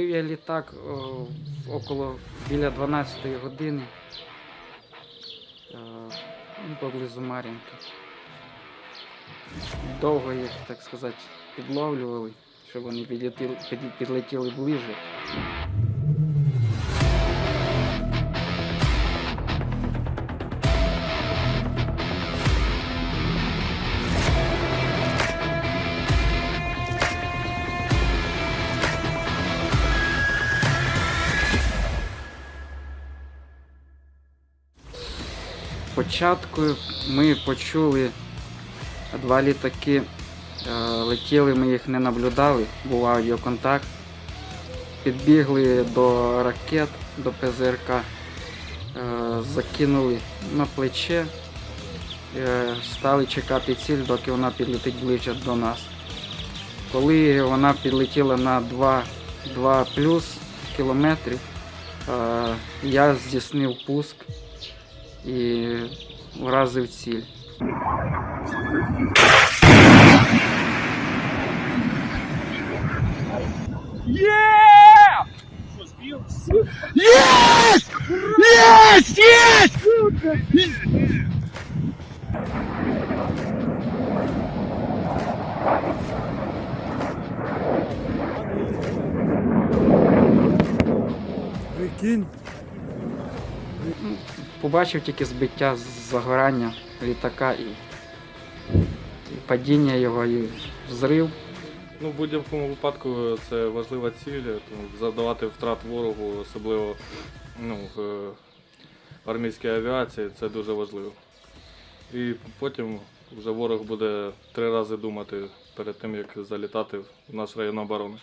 я літак о, около біля 12 години е, ну, поблизу Мар'їнки. Довго їх, так сказати, підловлювали, щоб вони підлетіли, під- підлетіли ближче. Спочатку ми почули два літаки. е, Летіли, ми їх не наблюдали, був аудіоконтакт. Підбігли до ракет, до ПЗРК, е, закинули на плече, е, стали чекати ціль, доки вона підлетить ближче до нас. Коли вона підлетіла на 2, 2 плюс кілометрів, я здійснив пуск і вразив ціль. Есть! Есть! Прикинь. Побачив тільки збиття з загорання літака і, і падіння його, і взрив. Ну, в будь-якому випадку це важлива ціль, завдавати втрат ворогу, особливо ну, в е, армійській авіації, це дуже важливо. І потім вже ворог буде три рази думати перед тим, як залітати в наш район оборони.